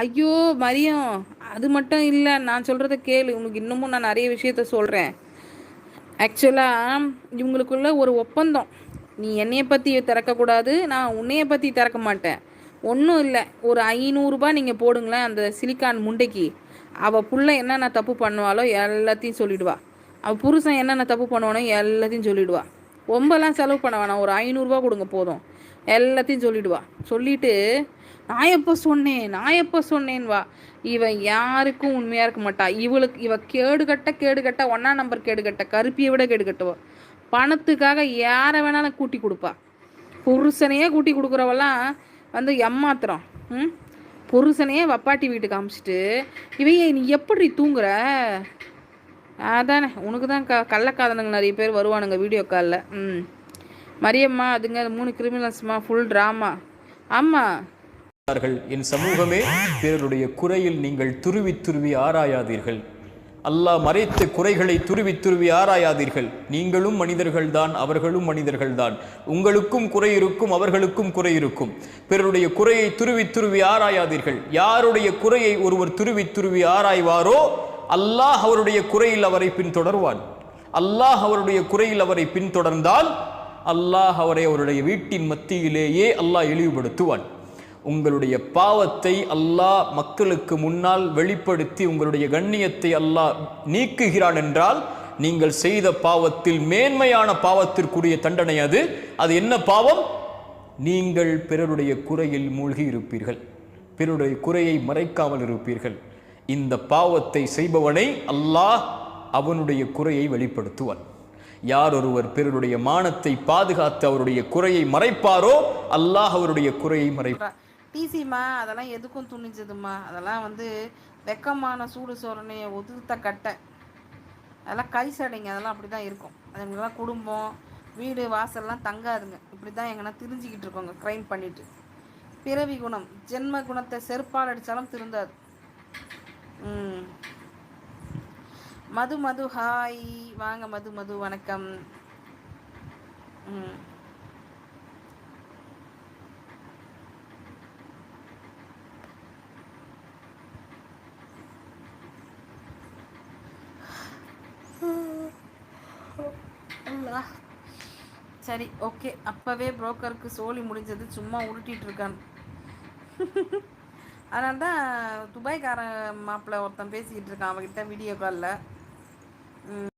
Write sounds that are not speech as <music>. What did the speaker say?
ஐயோ மரியம் அது மட்டும் இல்லை நான் சொல்கிறத கேளு. உனக்கு இன்னமும் நான் நிறைய விஷயத்த சொல்கிறேன் ஆக்சுவலாக இவங்களுக்குள்ள ஒரு ஒப்பந்தம். நீ என்னையை பற்றி திறக்கக்கூடாது நான் உன்னையை பற்றி திறக்க மாட்டேன். ஒன்றும் இல்லை ஒரு ஐநூறுரூபா நீங்கள் போடுங்களேன் அந்த சிலிக்கான் முண்டைக்கு. அவள் புள்ள என்னென்ன தப்பு பண்ணுவாளோ எல்லாத்தையும் சொல்லிடுவா. அவள் புருஷன் என்னென்ன தப்பு பண்ணுவானோ எல்லாத்தையும் சொல்லிடுவா. ரொம்பலாம் செலவு பண்ண வேணாம் ஒரு ஐநூறுரூவா கொடுங்க போதும். எல்லாத்தையும் சொல்லிடுவா. சொல்லிவிட்டு நான் எப்போ சொன்னேன்? நான் எப்போ சொன்னேன் வா. இவன் யாருக்கும் உண்மையாக இருக்க மாட்டா. இவளுக்கு இவ கேடு கட்ட கேடு ஒன்றா நம்பர் கேடு கட்ட கருப்பியை விட கேடு பணத்துக்காக யாரை வேணாலும் கூட்டி கொடுப்பா. புருஷனையே கூட்டி கொடுக்குறவெல்லாம் வந்து எம்மாத்திரம் ம்? புருஷனையே வப்பாட்டி வீட்டுக்கு அமிச்சிட்டு இவையே நீ எப்படி தூங்குற? அதானே உனக்கு தான் க கள்ளக்காதனுங்க நிறைய பேர் வருவானுங்க வீடியோ காலில் ம். மரியம்மா அதுங்க மூணு கிரிமினல்ஸ்மா ஃபுல் ட்ராமா ஆமாம் என் சமூகமே பிறருடைய குறையில் நீங்கள் துருவி துருவி ஆராயாதீர்கள். அல்லாஹ் மறைத்த குறைகளை துருவி துருவி ஆராயாதீர்கள். நீங்களும் மனிதர்கள்தான் அவர்களும் மனிதர்கள்தான். உங்களுக்கும் குறை இருக்கும் அவர்களுக்கும் குறை இருக்கும். பிறருடைய குறையை துருவி துருவி ஆராயாதீர்கள். யாருடைய குறையை ஒருவர் துருவி துருவி ஆராய்வாரோ அல்லாஹ் அவருடைய குறையில் அவரை பின்தொடர்வான். அல்லாஹ் அவருடைய குறையில் அவரை பின்தொடர்ந்தால் அல்லாஹ் அவரை அவருடைய வீட்டின் மத்தியிலேயே அல்லாஹ் இழிவுபடுத்துவான். உங்களுடைய பாவத்தை அல்லாஹ் மக்களுக்கு முன்னால் வெளிப்படுத்தி உங்களுடைய கண்ணியத்தை அல்லாஹ் நீக்குகிறான் என்றால் நீங்கள் செய்த பாவத்தில் மேன்மையான பாவத்திற்குரிய தண்டனை அது. அது என்ன பாவம்? நீங்கள் பிறருடைய குறையில் மூழ்கி இருப்பீர்கள். பிறருடைய குறையை மறைக்காமல் இருப்பீர்கள். இந்த பாவத்தை செய்பவனை அல்லாஹ் அவனுடைய குறையை வெளிப்படுத்துவான். யார் ஒருவர் பிறருடைய மானத்தை பாதுகாத்து அவருடைய குறையை மறைப்பாரோ அல்லாஹ் அவருடைய குறையை மறைப்பார் டிசிம்மா அதெல்லாம் எதுக்கும் துணிஞ்சதும்மா. அதெல்லாம் வந்து வெக்கமான சூடு சோரணையை ஒதுத்த கட்டை. அதெல்லாம் கை சடைங்க அதெல்லாம் அப்படி தான் இருக்கும் அதுங்களாம் குடும்பம் வீடு வாசல்லாம் தங்காதுங்க. இப்படி தான் எங்கன்னா திரிஞ்சிக்கிட்டு இருக்கோங்க க்ரைம் பண்ணிட்டு. பிறவி குணம் ஜென்ம குணத்தை செருப்பால் அடித்தாலும் திருந்தாது. ம். மது மது ஹாய். வாங்க மது மது வணக்கம். ம். சரி ஓகே. அப்போவே புரோக்கருக்கு சோழி முடிஞ்சது சும்மா உருட்டிகிட்டு இருக்கான். <laughs> அதனால தான் துபாய்க்காரன் மாப்பிள்ளை ஒருத்தன் பேசிக்கிட்டு இருக்கான் அவகிட்ட வீடியோ காலில்